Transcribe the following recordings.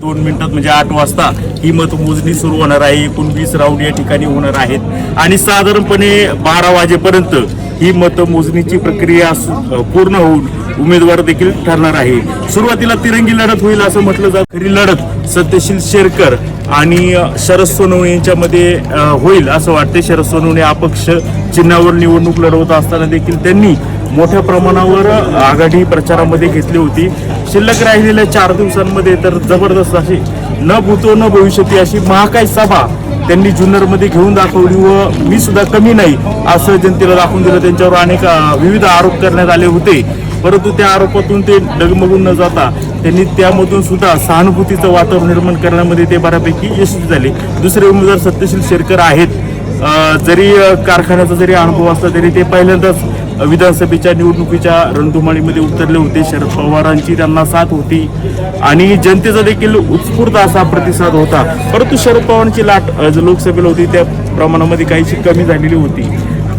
दोन मिनिटात म्हणजे आठ वाजता ही मतमोजणी सुरू होणार आहे. एकूण वीस राऊंड या ठिकाणी होणार आहेत. आणि साधारणपणे बारा वाजेपर्यंत ही मतमोजणीची प्रक्रिया पूर्ण होऊन उमेदवार देखील ठरणार आहे. सुरुवातीला तिरंगी लढत होईल असं म्हटलं जात. खरी लढत सत्यशील शेरकर आणि शरद सोनवणे यांच्यामध्ये होईल असं वाटते शरद सोनवणे अपक्ष चिन्हावर निवडणूक लढवत असताना देखील त्यांनी मोठ्या प्रमाणावर आघाडी प्रचारामध्ये घेतली होती. शिल्लक राहिलेल्या चार दिवसांमध्ये तर जबरदस्त अशी न भूतो न भविष्यती अशी महाकाय सभा त्यांनी जुन्नरमध्ये घेऊन दाखवली व मी सुद्धा कमी नाही असं जनतेला दाखवून दिलं. त्यांच्यावर अनेक विविध आरोप करण्यात आले होते. परंतु त्या आरोपातून ते डगमगून न जाता त्यांनी त्यामधून सुद्धा सहानुभूतीचं वातावरण निर्माण करण्यामध्ये ते बऱ्यापैकी यशस्वी झाले. दुसरे उमेदवार सत्यशील शेरकर आहेत. जरी कारखान्याचा जरी अनुभव असला तरी ते पहिल्यांदाच विधानसभेच्या निवडणुकीच्या रणधुमाळीमध्ये उतरले होते. शरद पवारांची त्यांना साथ होती आणि जनतेचा देखील उत्स्फूर्त असा प्रतिसाद होता. परंतु शरद पवारांची लाट लोकसभेला होती. त्या प्रमाणामध्ये काहीशी कमी झालेली होती.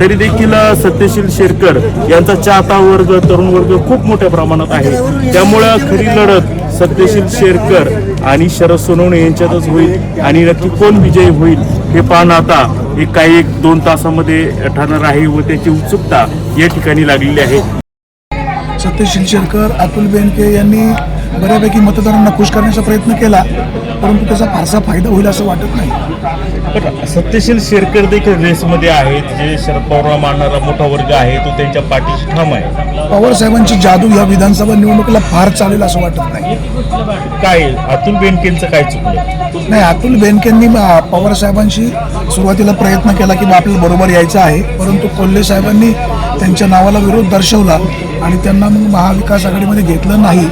तरी देखील सत्यशील शेरकर यांचा चाहता वर्ग तरुण वर्ग खूप मोठ्या प्रमाणात आहे. त्यामुळं खरी लढत सत्यशील शेरकर आणि शरद सोनवणे यांच्यातच होईल आणि नक्की कोण विजयी होईल हे पाहणं आता एक काही एक दोन तासामध्ये ठरणार आहे व त्याची उत्सुकता या ठिकाणी लागलेली आहे. सत्यशील शेरकर अतुल बेनके यांनी बऱ्यापैकी मतदारांना खुश करण्याचा प्रयत्न केला परंतु त्याचा फारसा फायदा होईल असं वाटत नाही. पण सत्यशील शेरकर देखील रेसमध्ये आहेत जे शरद पवार मानणारा मोठा वर्ग आहे तो त्यांच्या पाठीशी ठाम आहे. पवार साहेबांची जादू या विधानसभा निवडणुकीला फार चालेल असं वाटत नाही. काय अतुल बेनकेंचं काय चुकलं? नाही अतुल बेनकेंनी पवार साहेबांशी सुरुवातीला प्रयत्न केला की बा आपल्याला बरोबर यायचं आहे परंतु कोल्हे साहेबांनी त्यांच्या नावाला विरोध दर्शवला आणि त्यांना मग महाविकास आघाडीमध्ये घेतलं नाही.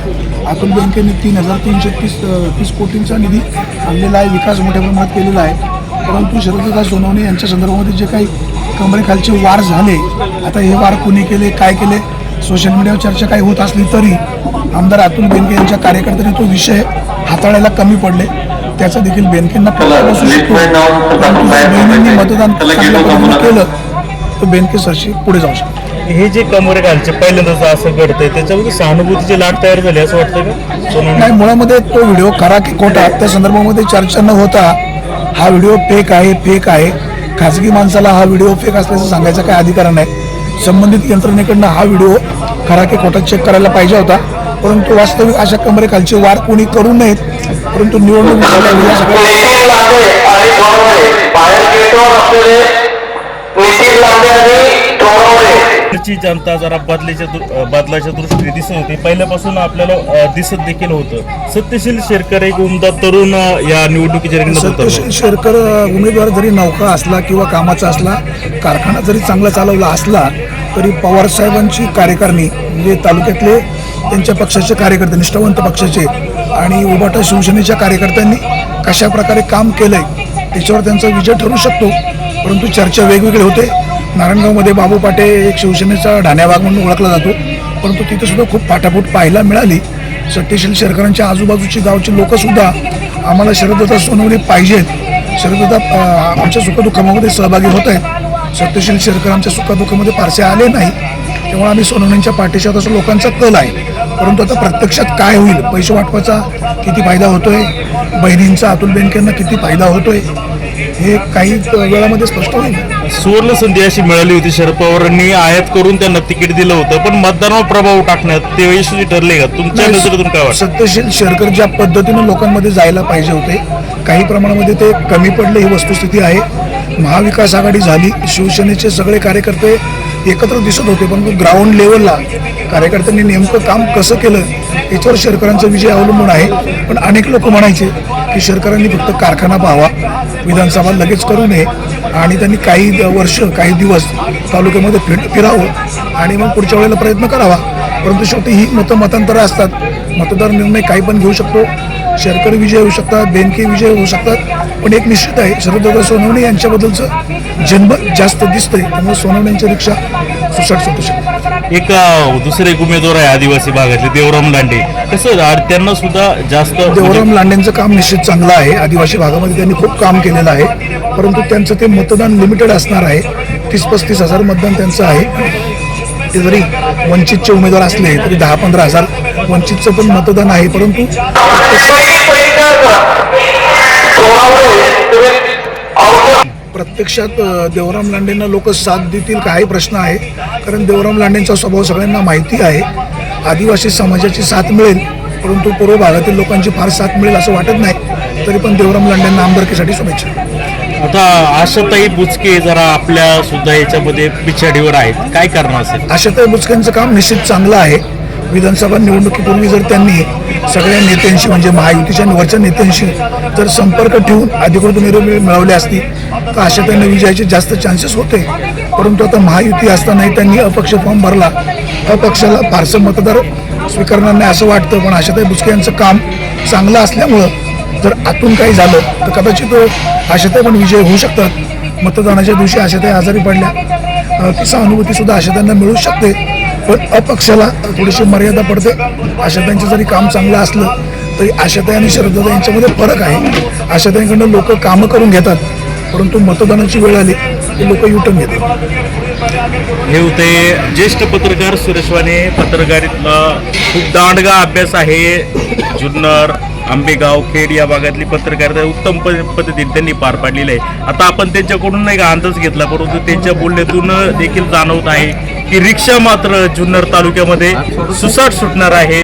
अतुल बेनकेंनी तीन हजार तीनशे तीस तीस कोटींचा निधी आणलेला आहे विकास मोठ्या प्रमाणात केलेला आहे. परंतु शरददा सोनवणे यांच्या संदर्भामध्ये जे काही कमरेखालचे वार झाले आता हे वार कुणी केले काय केले सोशल मीडियावर चर्चा काही होत असली तरी आमदार अतुल बेनके यांच्या कार्यकर्त्यांनी तो विषय हाताळायला कमी पडले. त्याचा देखील बेनकेंना फटका बसू शकतो. परंतु मतदान केलं तर बेनके सरशी पुढे जाऊ शकतो हे जे कमरे घालचे पहिल्यांदाच असं घडतंय त्याच्यामध्ये सहानुभूतीची लाट तयार झाली असं वाटतं का? सोनवणे नाही मुळामध्ये तो व्हिडिओ खरा की खोटा त्या संदर्भामध्ये चर्चा न होता हा व्हिडिओ फेक आहे फेक आहे. खाजगी माणसाला हा व्हिडिओ फेक असल्याचं सांगायचा काय अधिकार नाही. संबंधित यंत्रणेकडनं हा व्हिडिओ खरा की खोटा चेक करायला पाहिजे होता. परंतु वास्तविक अशा कमरेखालचे वार कोणी करू नयेत परंतु निवडणूक सगळ्या लांबे बाहेर गेटवर असलेले नितीन आणि सोनवणे ची जनता जरा बदलाच्या बदलाच्या दृष्टीने दिसत होती. पहिल्यापासून आपल्याला दिसत देखील होतं. सत्यशील शेरकर एक उमदा तरुण या निवडणुकीच्या सत्यशील शेरकर उमेदवार जरी नौका असला किंवा कामाचा असला कारखाना जरी चांगला चालवला असला तरी पवार साहेबांची कार्यकारणी म्हणजे तालुक्यातले त्यांच्या पक्षाचे कार्यकर्ते निष्ठावंत पक्षाचे आणि उबाटा शिवसेनेच्या कार्यकर्त्यांनी कशा प्रकारे काम केलंय त्याच्यावर त्यांचा विजय ठरू शकतो परंतु चर्चा वेगवेगळी होते. नारायणगावमध्ये बाबू पाटे एक शिवसेनेचा ढाण्याभाग म्हणून ओळखला जातो. परंतु तिथे सुद्धा खूप फाटाफूट पाहायला मिळाली. सत्यशील शेरकरांच्या आजूबाजूची गावची लोकंसुद्धा आम्हाला शरदत्ता सोनवणे पाहिजेत. शरदत्ता आमच्या सुखदुःखामध्ये सहभागी होत आहेत. सत्यशील शेरकर आमच्या सुखदुःखामध्ये फारसे आले नाही. तेव्हा आम्ही सोनवण्यांच्या पाठीशी असं लोकांचा कल आहे. परंतु आता प्रत्यक्षात काय होईल? पैसे वाटपाचा किती फायदा होतोय? बहिणींचा अतुल बेनकेंना किती फायदा होतोय? हे काही वेळामध्ये स्पष्ट होईल. सुवर्ण संधी अशी मिळाली होती. शरद पवारांनी आयात करून त्यांना तिकीट दिलं होतं पण मतदानावर प्रभाव टाकण्यात ते यशस्वी ठरले का? तुमच्या नजरेतून काय सत्यशील शेरकर ज्या पद्धतीनं लोकांमध्ये जायला पाहिजे होते काही प्रमाणामध्ये ते कमी पडले ही वस्तुस्थिती आहे. महाविकास आघाडी झाली शिवसेनेचे सगळे कार्यकर्ते एकत्र दिसत होते पण ग्राउंड लेवलला कार्यकर्त्यांनी नेमकं काम कसं केलं याच्यावर शेरकरांचा विजय अवलंबून आहे. पण अनेक लोक म्हणायचे की शेरकरांनी फक्त कारखाना पाहावा विधानसभा लगेच करू नये आणि त्यांनी काही वर्ष काही दिवस तालुक्यामध्ये फिर फिरावं आणि मग पुढच्या वेळेला प्रयत्न करावा. परंतु शेवटी ही मतं मतांतरं असतात. मतदार निर्णय काही पण घेऊ शकतो. शेरकर विजय होऊ शकतात बेनके विजय होऊ शकतात. पण एक निश्चित आहे शरददादा सोनवणे यांच्याबद्दलचं जन्म जास्त दिसतंय त्यामुळे सोनवणे यांच्या रिक्षा सुसाट सुटू शकते. एक दुसरे एक उमेदवार आहे आदिवासी भागातले देवराम लांडे. कसं त्यांना सुद्धा जास्त म्हणजे- देवराम लांडेंचं काम निश्चित चांगलं आहे. आदिवासी भागामध्ये त्यांनी खूप काम केलेलं आहे. परंतु त्यांचं ते मतदान लिमिटेड असणार आहे. तीस पस्तीस हजार मतदान त्यांचं आहे. ते जरी वंचितचे उमेदवार असले तरी दहा पंधरा हजार वंचितचं पण मतदान आहे परंतु प्रत्यक्षात देवराम लांडेंना लोक साथ देतील काही प्रश्न आहे. कारण देवराम लांडेंचा स्वभाव सगळ्यांना माहिती आहे. आदिवासी समाजाची साथ मिळेल परंतु पूर्व भागातील लोकांची फार साथ मिळेल असं वाटत नाही. तरी पण देवराम लांडेंना आमदारकीसाठी शुभेच्छा. आता आशाताई बुचके जरा आपल्या सुद्धा याच्यामध्ये पिछाडीवर आहेत. काय कारण असेल? आशाताई बुचकेंचं काम निश्चित चांगलं आहे. विधानसभा निवडणुकीपूर्वी जर त्यांनी सगळ्या नेत्यांशी म्हणजे महायुतीच्या वरच्या नेत्यांशी जर संपर्क ठेवून अधिकृत निरोप मिळवले असती तर आशाताईंना विजयाचे जास्त चान्सेस होते. परंतु आता महायुती असतानाही त्यांनी अपक्ष फॉर्म भरला. अपक्षाला फारसं मतदार स्वीकारणार नाही असं वाटतं पण आशाताई बुचके यांचं काम चांगलं असल्यामुळं जर आतून काही झालं तर कदाचित आशाताई पण विजय होऊ शकतात. मतदानाच्या दिवशी आशाताई आजारी पडल्या. किसा अनुभूतीसुद्धा सुद्धा आशाताईंना मिळू शकते. पण अपक्षाला थोडीशी मर्यादा पडते. आशाताईंचं जरी काम चांगलं असलं तरी आशाताई आणि श्रद्धाताई यांच्यामध्ये फरक आहे. आशाताईंकडनं लोक कामं करून घेतात परंतु मतदानाची वेळ आली की लोक युटन घेतात. हे होते ज्येष्ठ पत्रकार सुरेश वाणे. पत्रकारितला खूप दांडगा अभ्यास आहे जुन्नर आंबेगाव खेड या भागातली पत्रकारिता उत्तम पद्धतीने त्यांनी पार पाडलेली आहे. आता आपण त्यांच्याकडून नाही का अंदाज घेतला परंतु त्यांच्या बोलण्यातून देखील जाणवत आहे की रिक्षा मात्र जुन्नर तालुक्यामध्ये सुसाट सुटणार आहे.